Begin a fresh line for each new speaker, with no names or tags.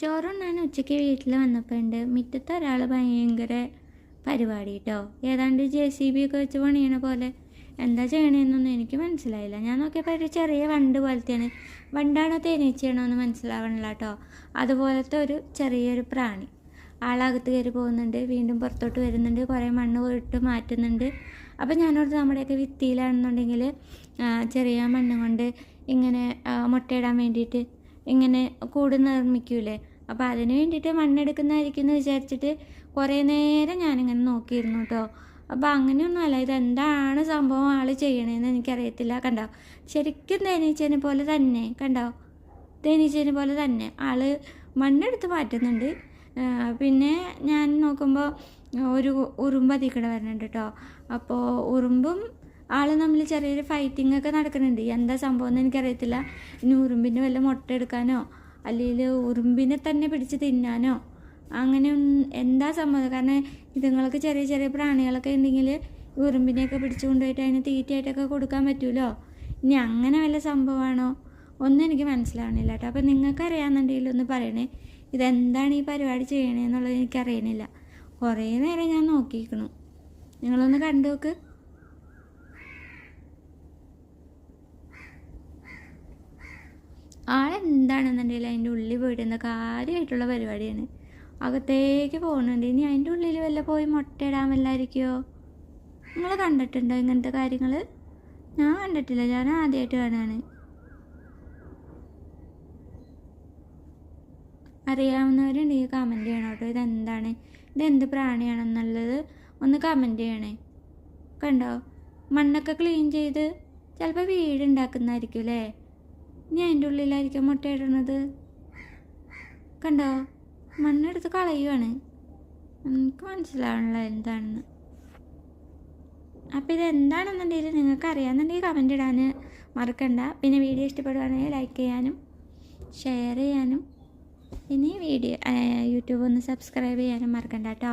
ചോറുണ്ണാൻ ഉച്ചയ്ക്ക് വീട്ടിൽ വന്നപ്പോൾ ഉണ്ട് മുറ്റത്ത് ഒരാൾ ഭയങ്കര പരിപാടി കേട്ടോ ഏതാണ്ട് ജെ സി ബി ഒക്കെ വെച്ച് പണിയണ പോലെ. എന്താ ചെയ്യണേന്നൊന്നും എനിക്ക് മനസ്സിലായില്ല. ഞാൻ നോക്കിയപ്പോൾ ഒരു ചെറിയ വണ്ട് പോലത്തെയാണ്. വണ്ടാണോ തേനീച്ചയാണോ എന്ന് മനസ്സിലാവണില്ല കേട്ടോ അതുപോലത്തെ ഒരു ചെറിയൊരു പ്രാണി. ആളകത്ത് കയറി പോകുന്നുണ്ട്. വീണ്ടും പുറത്തോട്ട് വരുന്നുണ്ട്. കുറേ മണ്ണ് പോയിട്ട് മാറ്റുന്നുണ്ട്. അപ്പം ഞാനോട് നമ്മുടെയൊക്കെ വിത്തിയിലാണെന്നുണ്ടെങ്കിൽ ചെറിയ മണ്ണ് കൊണ്ട് ഇങ്ങനെ മുട്ടയിടാൻ വേണ്ടിയിട്ട് ഇങ്ങനെ കൂട് നിർമ്മിക്കൂലേ? അപ്പോൾ അതിന് വേണ്ടിയിട്ട് മണ്ണെടുക്കുന്നതായിരിക്കും എന്ന് വിചാരിച്ചിട്ട് കുറേ നേരം ഞാനിങ്ങനെ നോക്കിയിരുന്നു കേട്ടോ അപ്പോൾ അങ്ങനെയൊന്നുമല്ല ഇതെന്താണ് സംഭവം ആൾ ചെയ്യണേന്ന് എനിക്കറിയത്തില്ല കണ്ടോ? ശരിക്കും തേനീച്ചേനെ പോലെ തന്നെ കണ്ടോ? തേനീച്ചേനെ പോലെ തന്നെ ആൾ മണ്ണെടുത്ത് മാറ്റുന്നുണ്ട്. പിന്നെ ഞാൻ നോക്കുമ്പോൾ ഒരു ഉറുമ്പ് അതിൽ വരുന്നുണ്ട് കേട്ടോ അപ്പോൾ ഉറുമ്പും ആൾ തമ്മിൽ ചെറിയൊരു ഫൈറ്റിംഗ് ഒക്കെ നടക്കുന്നുണ്ട്. എന്താ സംഭവം എന്ന് എനിക്കറിയത്തില്ല. ഇനി ഉറുമ്പിന്റെ വല്ല മുട്ട എടുക്കാനോ അല്ലെങ്കിൽ ഉറുമ്പിനെ തന്നെ പിടിച്ച് തിന്നാനോ? അങ്ങനെ എന്താ സംഭവം? കാരണം ഇതുങ്ങൾക്ക് ചെറിയ ചെറിയ പ്രാണികളൊക്കെ ഉണ്ടെങ്കിൽ ഉറുമ്പിനെയൊക്കെ പിടിച്ചു കൊണ്ടുപോയിട്ട് അതിന് തീറ്റയായിട്ടൊക്കെ കൊടുക്കാൻ പറ്റുമല്ലോ ഇനി അങ്ങനെ വല്ല സംഭവമാണോ? ഒന്നും എനിക്ക് മനസ്സിലാവണില്ല കേട്ടോ. അപ്പോൾ നിങ്ങൾക്ക് അറിയാമെന്നുണ്ടെങ്കിൽ ഒന്ന് പറയണേ. ഇതെന്താണ് ഈ പരിപാടി ചെയ്യണേന്നുള്ളത് എനിക്കറിയണില്ല. കുറേ നേരം ഞാൻ നോക്കിയിരിക്കണു നിങ്ങളൊന്ന് കണ്ടു നോക്ക് ആളെന്താണെന്നുണ്ടെങ്കിൽ അതിന്റെ ഉള്ളിൽ എന്താ കാര്യമായിട്ടുള്ള പരിപാടിയാണ്. അകത്തേക്ക് പോകുന്നുണ്ട്. ഇനി അതിന്റെ ഉള്ളിൽ വല്ല പോയി മുട്ടയിടാൻ വല്ലായിരിക്കുമോ നിങ്ങൾ കണ്ടിട്ടുണ്ടോ ഇങ്ങനത്തെ കാര്യങ്ങൾ? ഞാൻ കണ്ടിട്ടില്ല. ഞാൻ ആദ്യമായിട്ട് കാണാണ്. അറിയാവുന്നവരുണ്ടെങ്കിൽ കമന്റ് ചെയ്യണം കേട്ടോ. ഇതെന്താണ്? ഇതെന്ത് പ്രാണിയാണെന്നുള്ളത് ഒന്ന് കമന്റ് ചെയ്യണേ. കണ്ടോ? മണ്ണൊക്കെ ക്ലീൻ ചെയ്ത് ചിലപ്പോൾ വീട് ഉണ്ടാക്കുന്നതായിരിക്കും അല്ലേ? ഇനി എന്റെ ഉള്ളിലായിരിക്കും മുട്ടയിടണത് കണ്ടോ? മണ്ണെടുത്ത് കളയുവാണ്. നിങ്ങൾക്ക് മനസ്സിലാവണല്ലോ എന്താണെന്ന്. അപ്പോൾ ഇത് എന്താണെന്നുണ്ടെങ്കിൽ നിങ്ങൾക്ക് അറിയാമെന്നുണ്ടെങ്കിൽ കമന്റ് ഇടാൻ മറക്കണ്ട. പിന്നെ വീഡിയോ ഇഷ്ടപ്പെടുവാണെങ്കിൽ ലൈക്ക് ചെയ്യാനും ഷെയർ ചെയ്യാനും പിന്നെ വീഡിയോ യൂട്യൂബ് ഒന്ന് സബ്സ്ക്രൈബ് ചെയ്യാനും മറക്കണ്ട കേട്ടോ.